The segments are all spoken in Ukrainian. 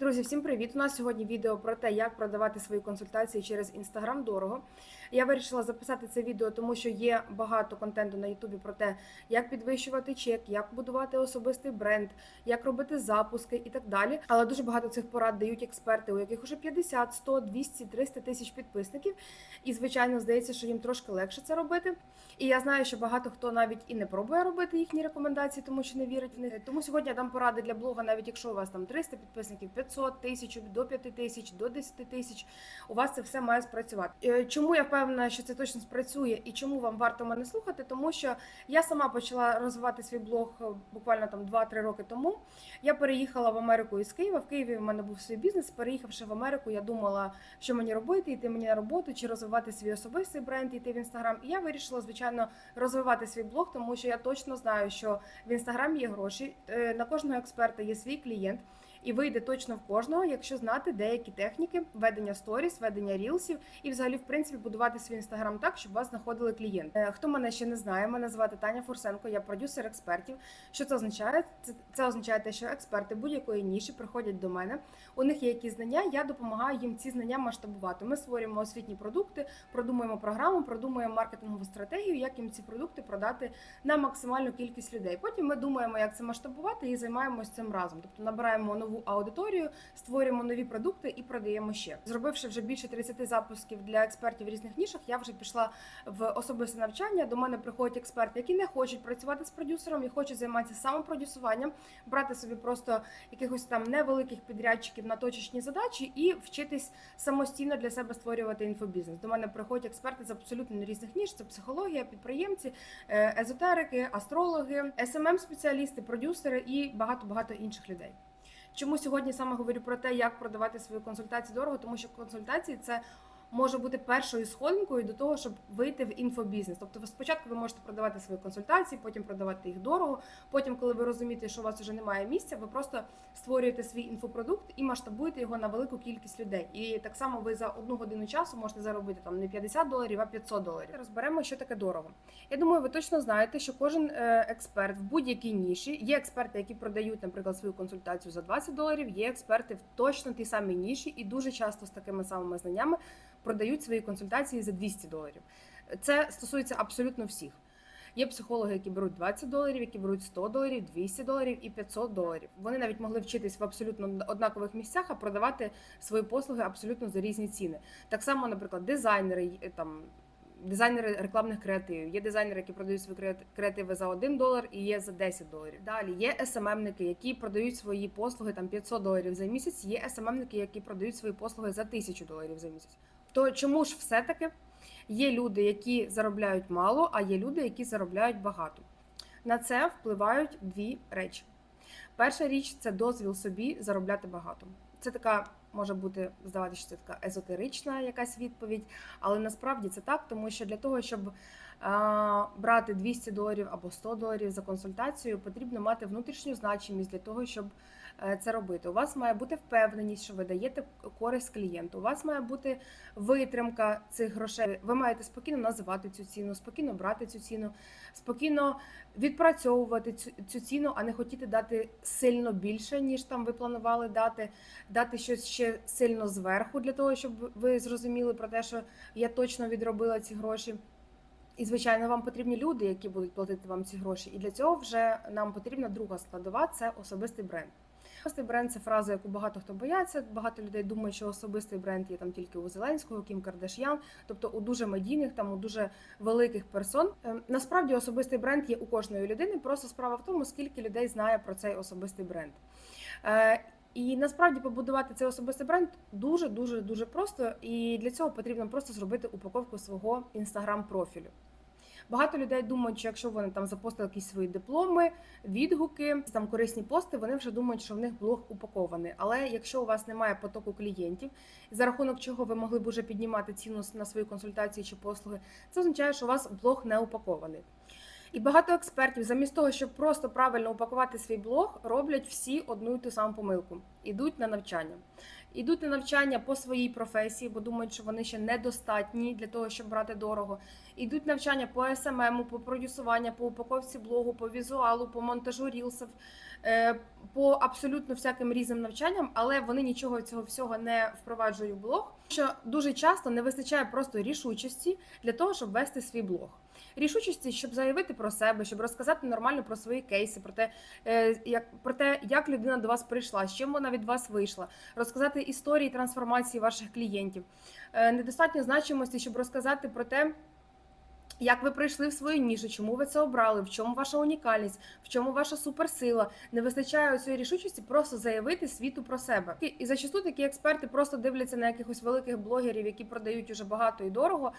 Друзі, всім привіт! У нас сьогодні відео про те, як продавати свої консультації через інстаграм дорого. Я вирішила записати це відео, тому що є багато контенту на Ютубі про те, як підвищувати чек, як будувати особистий бренд, як робити запуски і так далі. Але дуже багато цих порад дають експерти, у яких уже 50, 100, 200, 300 тисяч підписників. І звичайно, здається, що їм трошки легше це робити. І я знаю, що багато хто навіть і не пробує робити їхні рекомендації, тому що не вірить в них. Тому сьогодні я дам поради для блога, навіть якщо у вас там 300 підписників, 500 тисяч, до 5 тисяч, до 10 тисяч. У вас це все має спрацювати. Е, Чому я впевнена, що це точно спрацює, і чому вам варто мене слухати? Тому що я сама почала розвивати свій блог е, буквально там 2-3 роки тому. Я переїхала в Америку із Києва. В Києві в мене був свій бізнес. Переїхавши в Америку, я думала, що мені робити, йти мені на роботу чи розвивати свій особистий бренд, йти в інстаграм. І я вирішила, звичайно, розвивати свій блог, тому що я точно знаю, що в інстаграмі є гроші. е, На кожного експерта є свій клієнт. І вийде точно в кожного, якщо знати деякі техніки ведення сторіс, ведення рілсів і взагалі, в принципі, будувати свій інстаграм так, щоб вас знаходили клієнти. Е, Хто мене ще не знає, мене звати Таня Фурсенко, я продюсер експертів. Що це означає? Це, це означає те, що експерти будь-якої ніші приходять до мене. У них є якісь знання, я допомагаю їм ці знання масштабувати. Ми створюємо освітні продукти, продумуємо програму, продумуємо маркетингову стратегію, як їм ці продукти продати на максимальну кількість людей. Потім ми думаємо, як це масштабувати, і займаємося цим разом. Тобто набираємо нову аудиторію, створюємо нові продукти і продаємо ще. Зробивши вже більше 30 запусків для експертів в різних нішах, я вже пішла в особисте навчання. До мене приходять експерти, які не хочуть працювати з продюсером і хочуть займатися самопродюсуванням, брати собі просто якихось там невеликих підрядчиків на точечні задачі і вчитись самостійно для себе створювати інфобізнес. До мене приходять експерти з абсолютно різних ніж: це психологія, підприємці, е, езотерики, астрологи, smm спеціалісти продюсери і багато багато інших людей. Чому сьогодні саме говорю про те, як продавати свою консультацію дорого, тому що консультації це може бути першою сходинкою до того, щоб вийти в інфобізнес. Тобто, ви спочатку ви можете продавати свої консультації, потім продавати їх дорого. Потім, коли ви розумієте, що у вас вже немає місця, ви просто створюєте свій інфопродукт і масштабуєте його на велику кількість людей. І так само ви за одну годину часу можете заробити там не 50 доларів, а 500 доларів. Розберемо, що таке дорого. Я думаю, ви точно знаєте, що кожен е, експерт в будь-якій ніші є експерти, які продають, наприклад, свою консультацію за 20 доларів. Є експерти в точно тій самій ніші, і дуже часто з такими самими знаннями продають свої консультації за 200 доларів. Це стосується абсолютно всіх. Є психологи, які беруть 20 доларів, які беруть 100 доларів, 200 доларів і 500 доларів. Вони навіть могли вчитись в абсолютно однакових місцях, а продавати свої послуги абсолютно за різні ціни. Так само, наприклад, дизайнери е, там. Дизайнери рекламних креативів. Є дизайнери, які продають свої креати- креативи за 1 долар і є за 10 доларів. Далі є СММники, які продають свої послуги там 500 доларів за місяць. Є СММники, які продають свої послуги за 1000 доларів за місяць. То чому ж все-таки є люди, які заробляють мало, а є люди, які заробляють багато? На це впливають дві речі. Перша річ це дозвіл собі заробляти багато. Це така може бути здаватися, це така езотерична якась відповідь, але насправді це так, тому що для того, щоб а, брати 200 доларів або 100 доларів за консультацію, потрібно мати внутрішню значимість для того, щоб це робити. У вас має бути впевненість, що ви даєте користь клієнту. У вас має бути витримка цих грошей. Ви маєте спокійно називати цю ціну, спокійно брати цю ціну, спокійно відпрацьовувати цю, цю ціну, а не хотіти дати сильно більше, ніж там ви планували дати, дати щось ще сильно зверху для того, щоб ви зрозуміли про те, що я точно відробила ці гроші. І, звичайно, вам потрібні люди, які будуть платити вам ці гроші. І для цього вже нам потрібна друга складова це особистий бренд. Особистий бренд це фраза, яку багато хто бояться. Багато людей думають, що особистий бренд є там тільки у Зеленського, Кім Кардаш'ян, тобто у дуже медійних, там у дуже великих персон. Ем, Насправді особистий бренд є у кожної людини. Просто справа в тому, скільки людей знає про цей особистий бренд. Е, І насправді побудувати цей особистий бренд дуже дуже дуже просто. І для цього потрібно просто зробити упаковку свого інстаграм-профілю. Багато людей думають, що якщо вони там запостили якісь свої дипломи, відгуки, там корисні пости, вони вже думають, що в них блог упакований. Але якщо у вас немає потоку клієнтів, за рахунок чого ви могли б уже піднімати ціну на свої консультації чи послуги, це означає, що у вас блог не упакований. І багато експертів, замість того, щоб просто правильно упакувати свій блог, роблять всі одну і ту саму помилку. ідуть на навчання. Ідуть на навчання по своїй професії, бо думають, що вони ще недостатні для того, щоб брати дорого. Ідуть навчання по СММу, по продюсуванню, по упаковці блогу, по візуалу, по монтажу рілсів, е, по абсолютно всяким різним навчанням, але вони нічого цього всього не впроваджують в блог. Що дуже часто не вистачає просто рішучості для того, щоб вести свій блог. Рішучості, щоб заявити про себе, щоб розказати нормально про свої кейси, про те, е, як про те, як людина до вас прийшла, з чим вона від вас вийшла, розказати історії трансформації ваших клієнтів. Е, Недостатньо значимості, щоб розказати про те. Як ви прийшли в свою нішу, чому ви це обрали, в чому ваша унікальність, в чому ваша суперсила? Не вистачає цієї рішучості просто заявити світу про себе. І- зачасту такі експерти просто дивляться на якихось великих блогерів, які продають уже багато і дорого,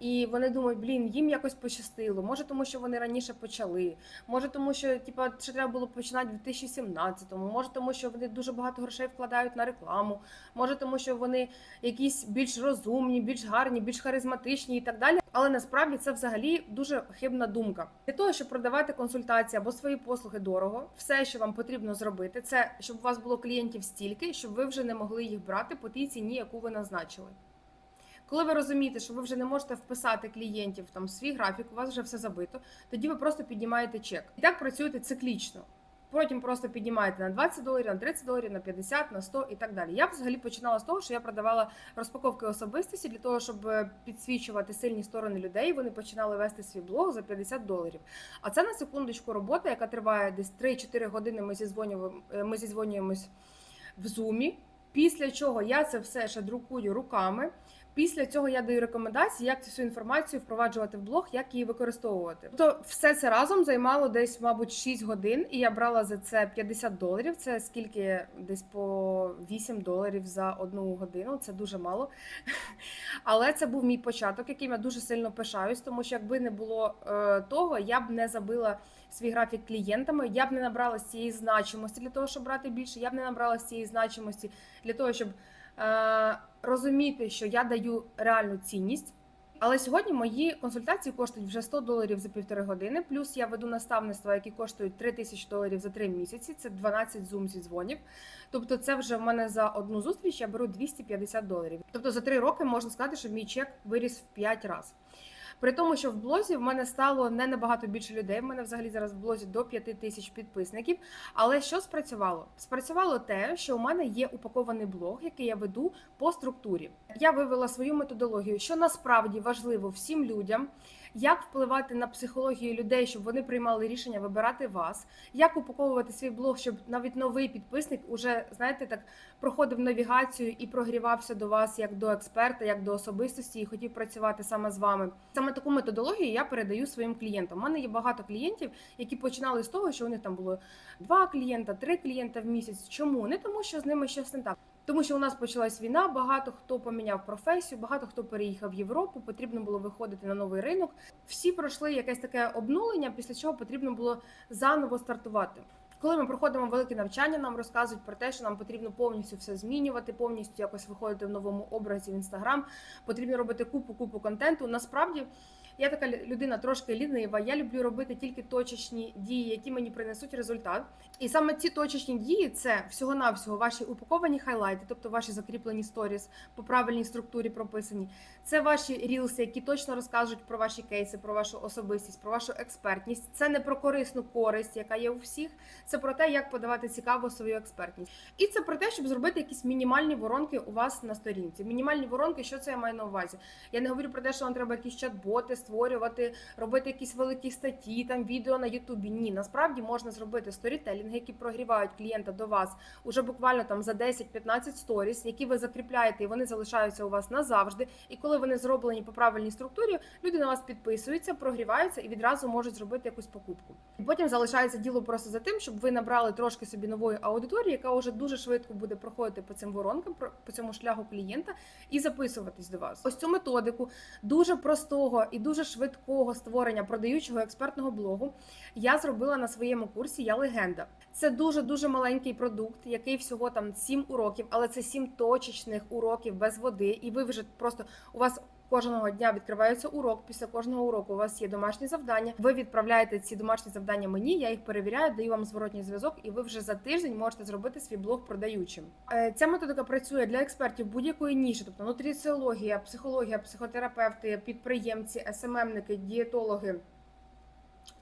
і вони думають, блін, їм якось пощастило. Може, тому що вони раніше почали, може, тому що типа ще треба було починати в 2017-му, може, тому що вони дуже багато грошей вкладають на рекламу, може, тому що вони якісь більш розумні, більш гарні, більш харизматичні і так далі. Але насправді це взагалі дуже хибна думка. Для того, щоб продавати консультації або свої послуги дорого, все, що вам потрібно зробити, це щоб у вас було клієнтів стільки, щоб ви вже не могли їх брати по тій ціні, яку ви назначили. Коли ви розумієте, що ви вже не можете вписати клієнтів там в свій графік, у вас вже все забито, тоді ви просто піднімаєте чек. І так працюєте циклічно. Потім просто піднімаєте на 20 доларів, на 30 доларів, на 50, на 100 і так далі. Я взагалі починала з того, що я продавала розпаковки особистості для того, щоб е, підсвічувати сильні сторони людей. Вони починали вести свій блог за 50 доларів. А це на секундочку робота, яка триває десь 3-4 години. Ми зізвонюємо, е, ми зізвонюємось в зумі. Після чого я це все ще друкую руками. Після цього я даю рекомендації, як цю інформацію впроваджувати в блог, як її використовувати. Тобто все це разом займало десь, мабуть, 6 годин, і я брала за це 50 доларів. Це скільки десь по 8 доларів за одну годину. Це дуже мало. Але це був мій початок, яким я дуже сильно пишаюсь, тому що якби не було е, того, я б не забила свій графік клієнтами, я б не набрала цієї значимості для того, щоб брати більше. Я б не набрала цієї значимості для того, щоб розуміти, що я даю реальну цінність. Але сьогодні мої консультації коштують вже 100 доларів за півтори години. Плюс я веду наставництва, які коштують 3 тисячі доларів за 3 місяці. Це 12 зум зі дзвонів. Тобто, це вже в мене за одну зустріч я беру 250 доларів. Тобто за 3 роки можна сказати, що мій чек виріс в 5 разів. При тому, що в блозі в мене стало не набагато більше людей. В мене взагалі зараз в блозі до 5 тисяч підписників. Але що спрацювало? Спрацювало те, що у мене є упакований блог, який я веду по структурі. Я вивела свою методологію, що насправді важливо всім людям. Як впливати на психологію людей, щоб вони приймали рішення вибирати вас, як упаковувати свій блог, щоб навіть новий підписник уже знаєте так проходив навігацію і прогрівався до вас як до експерта, як до особистості, і хотів працювати саме з вами. Саме таку методологію я передаю своїм клієнтам. У мене є багато клієнтів, які починали з того, що у них там було два клієнта, три клієнта в місяць. Чому не тому, що з ними щось не так. Тому що у нас почалась війна, багато хто поміняв професію, багато хто переїхав в Європу. Потрібно було виходити на новий ринок. Всі пройшли якесь таке обнулення, після чого потрібно було заново стартувати. Коли ми проходимо велике навчання, нам розказують про те, що нам потрібно повністю все змінювати, повністю якось виходити в новому образі в інстаграм. Потрібно робити купу купу контенту. Насправді. Я така людина трошки лінива. Я люблю робити тільки точечні дії, які мені принесуть результат. І саме ці точечні дії це всього-навсього ваші упаковані хайлайти, тобто ваші закріплені сторіс по правильній структурі прописані. Це ваші рілси, які точно розкажуть про ваші кейси, про вашу особистість, про вашу експертність. Це не про корисну користь, яка є у всіх. Це про те, як подавати цікаво свою експертність. І це про те, щоб зробити якісь мінімальні воронки у вас на сторінці. Мінімальні воронки, що це я маю на увазі? Я не говорю про те, що вам треба якісь чат-боти створювати, робити якісь великі статті, там відео на Ютубі. Ні, насправді можна зробити сторітелінги, які прогрівають клієнта до вас уже буквально там за 10-15 сторіс, які ви закріпляєте, і вони залишаються у вас назавжди. І коли вони зроблені по правильній структурі, люди на вас підписуються, прогріваються і відразу можуть зробити якусь покупку. І потім залишається діло просто за тим, щоб ви набрали трошки собі нової аудиторії, яка вже дуже швидко буде проходити по цим воронкам, по цьому шляху клієнта і записуватись до вас. Ось цю методику дуже простого і дуже швидкого створення продаючого експертного блогу я зробила на своєму курсі Я легенда. Це дуже дуже маленький продукт, який всього там 7 уроків, але це 7 точечних уроків без води, і ви вже просто у вас. Кожного дня відкривається урок. Після кожного уроку у вас є домашні завдання. Ви відправляєте ці домашні завдання мені. Я їх перевіряю, даю вам зворотній зв'язок, і ви вже за тиждень можете зробити свій блог продаючим. Е, Ця методика працює для експертів будь-якої ніші, тобто нутриціологія, психологія, психотерапевти, підприємці, СММники, дієтологи.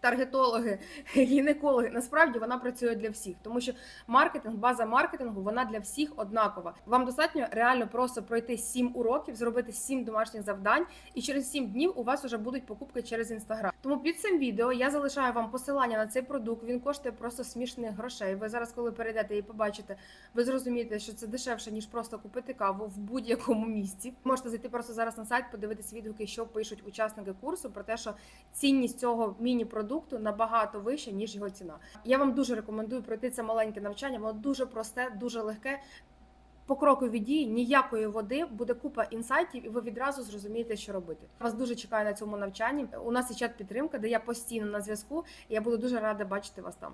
Таргетологи, гінекологи, насправді вона працює для всіх, тому що маркетинг, база маркетингу, вона для всіх однакова. Вам достатньо реально просто пройти 7 уроків, зробити 7 домашніх завдань, і через 7 днів у вас вже будуть покупки через інстаграм. Тому під цим відео я залишаю вам посилання на цей продукт. Він коштує просто смішних грошей. Ви зараз, коли перейдете і побачите, ви зрозумієте, що це дешевше ніж просто купити каву в будь-якому місці. Можете зайти просто зараз на сайт, подивитися відгуки, що пишуть учасники курсу про те, що цінність цього міні-продукту набагато вища, ніж його ціна. Я вам дуже рекомендую пройти це маленьке навчання. Воно дуже просте, дуже легке. Покрокові дії, ніякої води, буде купа інсайтів, і ви відразу зрозумієте, що робити. Вас дуже чекаю на цьому навчанні. У нас є чат підтримка, де я постійно на зв'язку. і Я буду дуже рада бачити вас там.